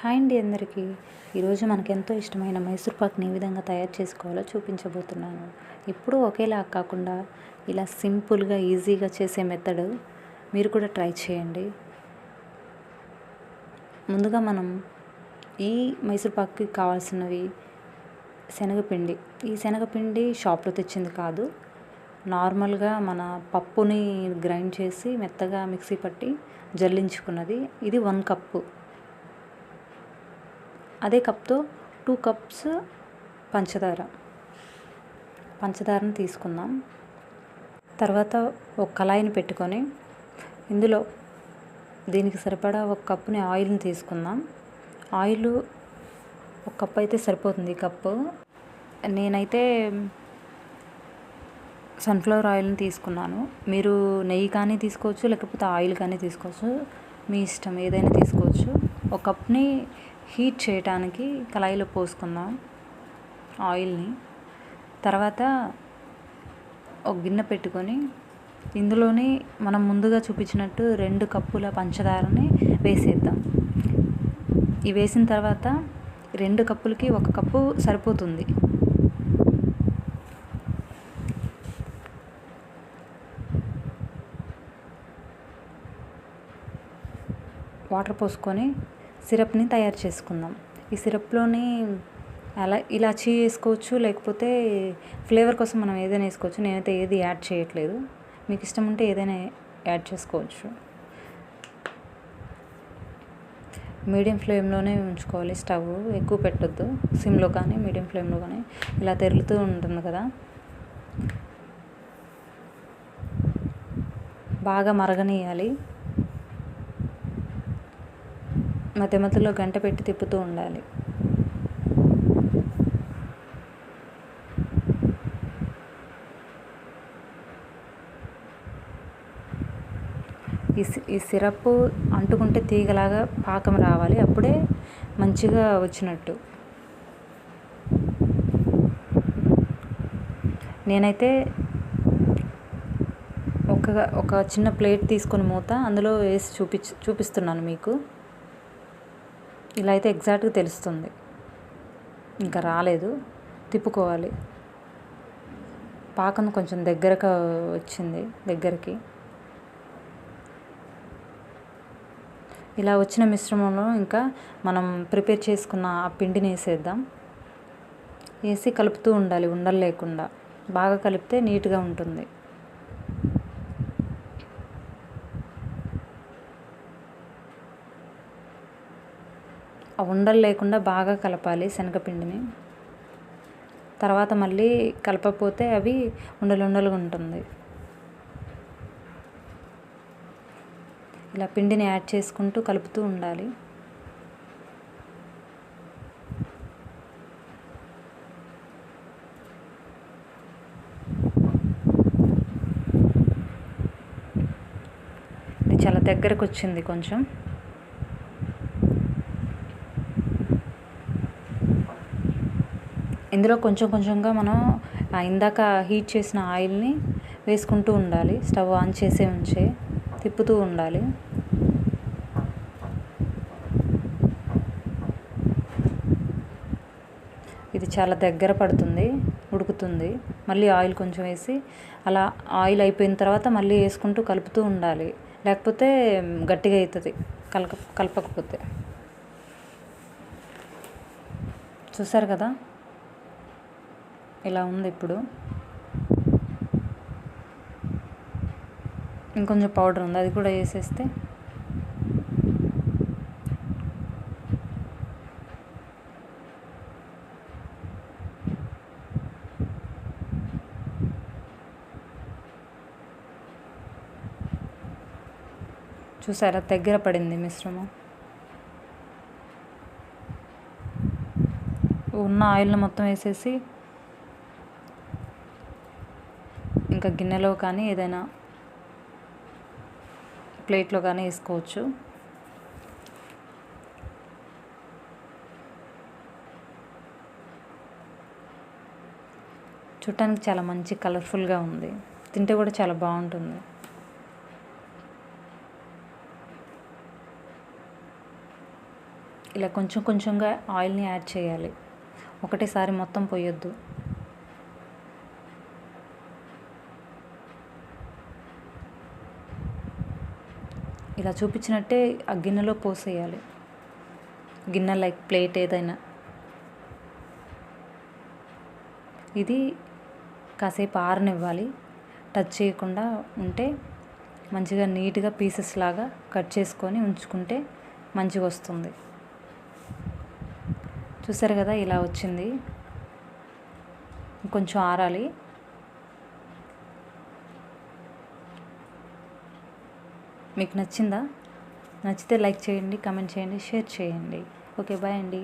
Hi అండి అందరికీ. ఈరోజు మనకు ఎంతో ఇష్టమైన మైసూర్ పాక్ని ఏ విధంగా తయారు చేసుకోవాలో చూపించబోతున్నాను. ఎప్పుడూ ఒకేలా కాకుండా ఇలా సింపుల్గా ఈజీగా చేసే మెథడ్ మీరు కూడా ట్రై చేయండి. ముందుగా మనం ఈ మైసూర్ పాక్కి కావాల్సినవి శనగపిండి. ఈ శనగపిండి షాప్లో తెచ్చింది కాదు. నార్మల్గా మన పప్పుని గ్రైండ్ చేసి మెత్తగా మిక్సీ పట్టి జల్లించుకున్నది. ఇది వన్ కప్పు. అదే కప్తో టూ కప్స్ పంచదార. పంచదారను తీసుకుందాం. తర్వాత ఒక కళాయిని పెట్టుకొని ఇందులో దీనికి సరిపడా ఒక కప్పుని ఆయిల్ని తీసుకుందాం. ఆయిల్ ఒక కప్ అయితే సరిపోతుంది ఈ కప్పు. నేనైతే సన్ఫ్లవర్ ఆయిల్ని తీసుకున్నాను. మీరు నెయ్యి కానీ తీసుకోవచ్చు లేకపోతే ఆయిల్ కానీ తీసుకోవచ్చు. మీ ఇష్టం ఏదైనా తీసుకోవచ్చు. ఒక కప్ని హీట్ చేయడానికి కళాయిలో పోసుకుందాం ఆయిల్ని. తర్వాత ఒక గిన్నె పెట్టుకొని ఇందులోని మనం ముందుగా చూపించినట్టు రెండు కప్పుల పంచదారని వేసేద్దాం. ఇవి వేసిన తర్వాత రెండు కప్పులకి ఒక కప్పు సరిపోతుంది. వాటర్ పోసుకొని సిరప్ని తయారు చేసుకుందాం. ఈ సిరప్లోని అలా ఇలాచీ వేసుకోవచ్చు లేకపోతే ఫ్లేవర్ కోసం మనం ఏదైనా వేసుకోవచ్చు. నేనైతే ఏది యాడ్ చేయట్లేదు. మీకు ఇష్టం ఉంటే ఏదైనా యాడ్ చేసుకోవచ్చు. మీడియం ఫ్లేమ్లోనే ఉంచుకోవాలి స్టవ్. ఎక్కువ పెట్టొద్దు. సిమ్లో కానీ మీడియం ఫ్లేమ్లో కానీ ఇలా తెరులుతూ ఉంటుంది కదా. బాగా మరగనియాలి మధ్య మధ్యలో గంట పెట్టి తిప్పుతూ ఉండాలి. ఈ ఈ సిరప్ అంటుకుంటే తీగలాగా పాకం రావాలి. అప్పుడే మంచిగా వచ్చినట్టు. నేనైతే ఒక ఒక చిన్న ప్లేట్ తీసుకొని మూత అందులో వేసి చూపి చూపిస్తున్నాను మీకు. ఇలా అయితే ఎగ్జాక్ట్గా తెలుస్తుంది. ఇంకా రాలేదు. తిప్పుకోవాలి. పాకం కొంచెం దగ్గరకు వచ్చింది. దగ్గరికి. ఇలా వచ్చిన మిశ్రమంలో ఇంకా మనం ప్రిపేర్ చేసుకున్న ఆ పిండిని వేసేద్దాం. వేసి కలుపుతూ ఉండాలి. ఉండలు లేకుండా. బాగా కలిపితే నీట్గా ఉంటుంది ఆ ఉండలు లేకుండా బాగా కలపాలి శనగపిండిని. తర్వాత మళ్ళీ కలపకపోతే అవి ఉండలు ఉండలుగా ఉంటుంది. ఇలా పిండిని యాడ్ చేసుకుంటూ కలుపుతూ ఉండాలి. ఇది చాలా దగ్గరకు వచ్చింది కొంచెం. ఇందులో కొంచెం కొంచెంగా మనం ఇందాక హీట్ చేసిన ఆయిల్ని వేసుకుంటూ ఉండాలి. స్టవ్ ఆన్ చేసే ఉంచే తిప్పుతూ ఉండాలి. ఇది చాలా దగ్గర పడుతుంది ఉడుకుతుంది. మళ్ళీ ఆయిల్ కొంచెం వేసి అలా ఆయిల్ అయిపోయిన తర్వాత మళ్ళీ వేసుకుంటూ కలుపుతూ ఉండాలి. లేకపోతే గట్టిగా అవుతుంది కలక కలపకపోతే. చూసారు కదా? ఇలా ఉంది ఇప్పుడు. ఇంకొంచెం పౌడర్ ఉంది అది కూడా వేసేస్తే. చూసారా దగ్గర పడింది మిశ్రమం. ఉన్న ఆయిల్ని మొత్తం వేసేసి ఇంకా గిన్నెలో కానీ ఏదైనా ప్లేట్లో కానీ వేసుకోవచ్చు. చూడటానికి చాలా మంచి కలర్ఫుల్గా ఉంది. తింటే కూడా చాలా బాగుంటుంది. ఇలా కొంచెం కొంచెంగా ఆయిల్ని యాడ్ చేయాలి. ఒకటేసారి మొత్తం పోయొద్దు. ఇలా చూపించినట్టే ఆ గిన్నెలో పోసేయాలి. గిన్నె లైక్ ప్లేట్ ఏదైనా. ఇది కాసేపు ఆరనివ్వాలి. టచ్ చేయకుండా ఉంటే మంచిగా నీట్గా పీసెస్ లాగా కట్ చేసుకొని ఉంచుకుంటే మంచిగా వస్తుంది. చూసారు కదా ఇలా వచ్చింది. కొంచెం ఆరాలి. మీకు నచ్చిందా? నచ్చితే లైక్ చేయండి కమెంట్ చేయండి షేర్ చేయండి. ఓకే బాయ్ అండి.